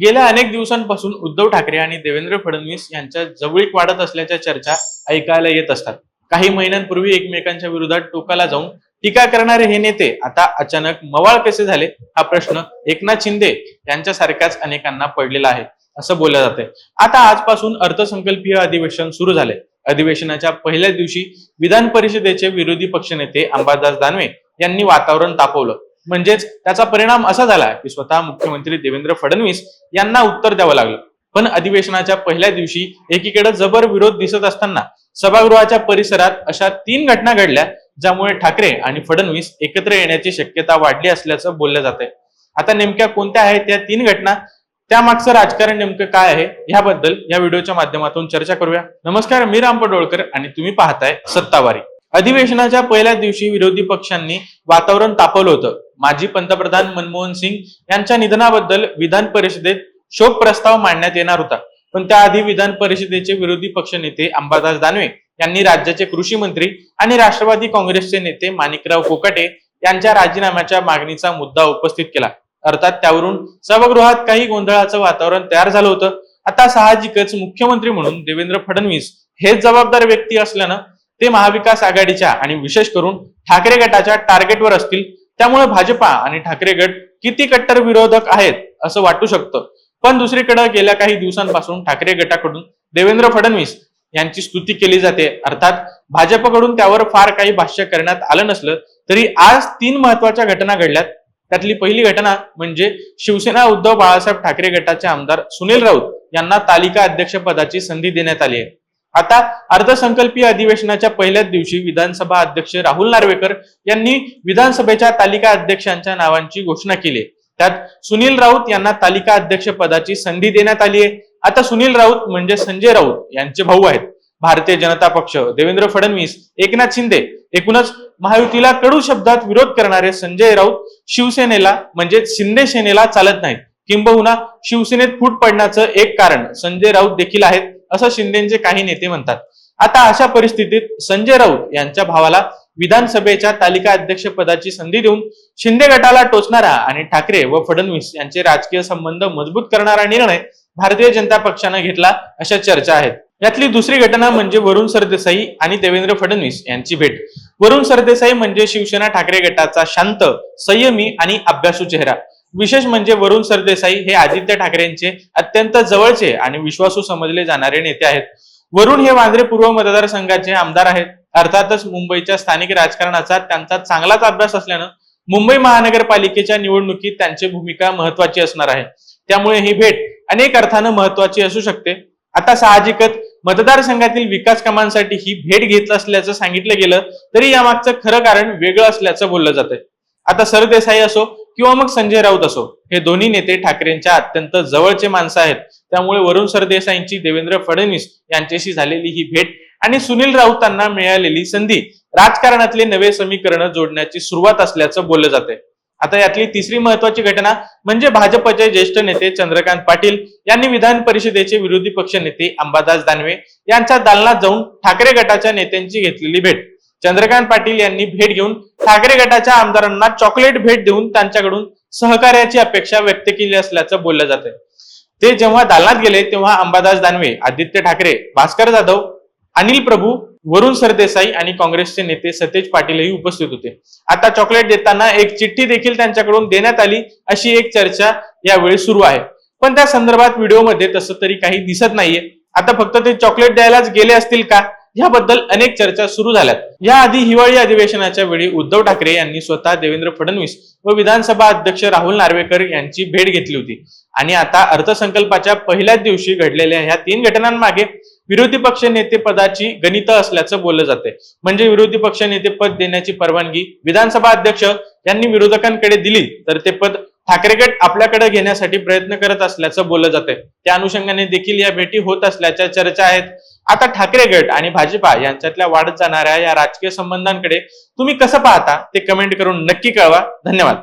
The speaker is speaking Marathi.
गेल्या अनेक दिवसांपासून उद्धव ठाकरे आणि देवेंद्र फडणवीस यांच्या जवळीक वाढत असल्याच्या चर्चा ऐकायला येत असतात. काही महिन्यांपूर्वी एकमेकांच्या विरोधात टोकाला जाऊन टीका करणारे हे नेते आता अचानक मवाळ कसे झाले हा प्रश्न एकनाथ शिंदे यांच्यासारख्याच अनेकांना पडलेला आहे असं बोललं जाते आता आजपासून अर्थसंकल्पीय अधिवेशन सुरू झाले अधिवेशनाच्या पहिल्या दिवशी विधान परिषदेचे विरोधी पक्षनेते अंबादास दानवे यांनी वातावरण तापवलं. म्हणजेच त्याचा परिणाम असा झाला की स्वतः मुख्यमंत्री देवेंद्र फडणवीस यांना उत्तर द्यावं लागलं. पण अधिवेशनाच्या पहिल्या दिवशी एकीकडे जबर विरोध दिसत असताना सभागृहाच्या परिसरात अशा तीन घटना घडल्या ज्यामुळे ठाकरे आणि फडणवीस एकत्र येण्याची शक्यता वाढली असल्याचं बोललं जात आहे आता नेमक्या कोणत्या आहेत त्या तीन घटना? त्यामागचं राजकारण नेमकं काय आहे? याबद्दल या व्हिडिओच्या माध्यमातून चर्चा करूया. नमस्कार मी राम पडोळकर आणि तुम्ही पाहताय सत्तावारी. अधिवेशनाच्या पहिल्या दिवशी विरोधी पक्षांनी वातावरण तापवलं होतं. माजी पंतप्रधान मनमोहन सिंग यांच्या निधनाबद्दल विधान परिषदेत शोक प्रस्ताव मांडण्यात येणार होता. पण त्याआधी विधान परिषदेचे विरोधी पक्षनेते अंबादास दानवे यांनी राज्याचे कृषी मंत्री आणि राष्ट्रवादी काँग्रेसचे नेते माणिकराव कोकाटे यांच्या राजीनाम्याच्या मागणीचा मुद्दा उपस्थित केला. अर्थात त्यावरून सभागृहात काही गोंधळाचं वातावरण तयार झालं होतं. आता साहजिकच मुख्यमंत्री म्हणून देवेंद्र फडणवीस हेच जबाबदार व्यक्ती असल्यानं ते महाविकास आघाडीच्या आणि विशेष करून ठाकरे गटाच्या टार्गेटवर असतील त्यामुळे भाजपा आणि ठाकरे गट किती कट्टर विरोधक आहेत असं वाटू शकतं. पण दुसरीकडे गेल्या काही दिवसांपासून ठाकरे गटाकडून देवेंद्र फडणवीस यांची स्तुती केली जाते. अर्थात भाजपकडून त्यावर फार काही भाष्य करण्यात आलं नसलं तरी आज तीन महत्त्वाच्या घटना घडल्यात. त्यातली पहिली घटना म्हणजे शिवसेना उद्धव बाळासाहेब ठाकरे गटाचे आमदार सुनील राऊत यांना तालिका अध्यक्षपदाची संधी देण्यात आली आहे. आता अर्थसंकल्पीय अधिवेशनाच्या पहिल्याच दिवशी विधानसभा अध्यक्ष राहुल नार्वेकर यांनी विधानसभेच्या तालिका अध्यक्षांच्या नावांची घोषणा केली. त्यात सुनील राऊत यांना तालिका अध्यक्ष पदाची संधी देण्यात आली आहे. आता सुनील राऊत म्हणजे संजय राऊत यांचे भाऊ आहेत. भारतीय जनता पक्ष देवेंद्र फडणवीस एकनाथ शिंदे एकूणच महायुतीला कडू शब्दात विरोध करणारे संजय राऊत शिवसेनेला म्हणजे शिंदे सेनेला चालत नाहीत. किंबहुना शिवसेनेत फूट पडण्याचं एक कारण संजय राऊत देखील आहेत. असं शिंदेचे काही नेते म्हणतात. आता अशा परिस्थितीत संजय राऊत यांच्या भावाला विधानसभेच्या तालिका अध्यक्ष पदाची संधी देऊन शिंदे गटाला टोचणारा आणि ठाकरे व फडणवीस यांचे राजकीय संबंध मजबूत करणारा निर्णय भारतीय जनता पक्षानं घेतला अशा चर्चा आहेत. यातली दुसरी घटना म्हणजे वरुण सरदेसाई आणि देवेंद्र फडणवीस यांची भेट. वरुण सरदेसाई म्हणजे शिवसेना ठाकरे गटाचा शांत संयमी आणि अभ्यासू चेहरा. विशेष म्हणजे वरुण सरदेसाई हे आदित्य ठाकरेंचे अत्यंत जवळचे आणि विश्वासू समजले जाणारे नेते आहेत. वरुण हे वांद्रे पूर्व मतदारसंघाचे आमदार आहेत. अर्थातच मुंबईच्या स्थानिक राजकारणाचा त्यांचा चांगलाच अभ्यास असल्यानं मुंबई महानगरपालिकेच्या निवडणुकीत त्यांची भूमिका महत्वाची असणार आहे. त्यामुळे ही भेट अनेक अर्थानं महत्वाची असू शकते. आता साहजिकच मतदारसंघातील विकास कामांसाठी ही भेट घेत असल्याचं सांगितलं गेलं तरी यामागचं खरं कारण वेगळं असल्याचं बोललं जातंय. आता सरदेसाई असो किंवा मग संजय राऊत असो हे दोन्ही नेते ठाकरेंच्या अत्यंत जवळचे माणसं आहेत. त्यामुळे वरुण सरदेसाईंची देवेंद्र फडणवीस यांच्याशी झालेली ही भेट आणि सुनील राऊतांना मिळालेली संधी राजकारणातले नवे समीकरण जोडण्याची सुरुवात असल्याचं बोललं जाते आता यातली तिसरी महत्वाची घटना म्हणजे भाजपचे ज्येष्ठ नेते चंद्रकांत पाटील यांनी विधान परिषदेचे विरोधी पक्ष नेते अंबादास दानवे यांच्या दालनात जाऊन ठाकरे गटाच्या नेत्यांची घेतलेली भेट. चंद्रकांत पाटील यांनी भेट घेऊन ठाकरे गटाच्या आमदारांना चॉकलेट भेट देऊन त्यांच्याकडून सहकार्याची अपेक्षा व्यक्त केली असल्याचं बोललं जाते ते जेव्हा दालनात गेले तेव्हा अंबादास दानवे आदित्य ठाकरे भास्कर जाधव अनिल प्रभू वरुण सरदेसाई आणि काँग्रेसचे नेते सतेज पाटीलही उपस्थित होते. आता चॉकलेट देताना एक चिठ्ठी देखील त्यांच्याकडून देण्यात आली अशी एक चर्चा यावेळी सुरू आहे. पण त्या संदर्भात व्हिडिओमध्ये तसं तरी काही दिसत नाहीये. आता फक्त ते चॉकलेट द्यायलाच गेले असतील का? याबद्दल अनेक चर्चा सुरू झाल्यात. याआधी हिवाळी अधिवेशनाच्या वेळी उद्धव ठाकरे यांनी स्वतः देवेंद्र फडणवीस व विधानसभा अध्यक्ष राहुल नार्वेकर यांची भेट घेतली होती. आणि आता अर्थसंकल्पाच्या पहिल्याच दिवशी घडलेल्या ह्या तीन घटनांमागे विरोधी पक्ष नेते पदाची गणित असल्याचं बोललं जाते म्हणजे विरोधी पक्ष नेते पद देण्याची परवानगी विधानसभा अध्यक्ष यांनी विरोधकांकडे दिली तर ते पद ठाकरे गट आपल्याकडे घेण्यासाठी प्रयत्न करत असल्याचं बोललं जाते त्या अनुषंगाने देखील या भेटी होत असल्याच्या चर्चा आहेत. आता ठाकरे गट आणि भाजपा यांच्यातल्या वाढत जाणाऱ्या या राजकीय संबंधांकडे तुम्ही कसं पाहता ते कमेंट करून नक्की कळवा. धन्यवाद.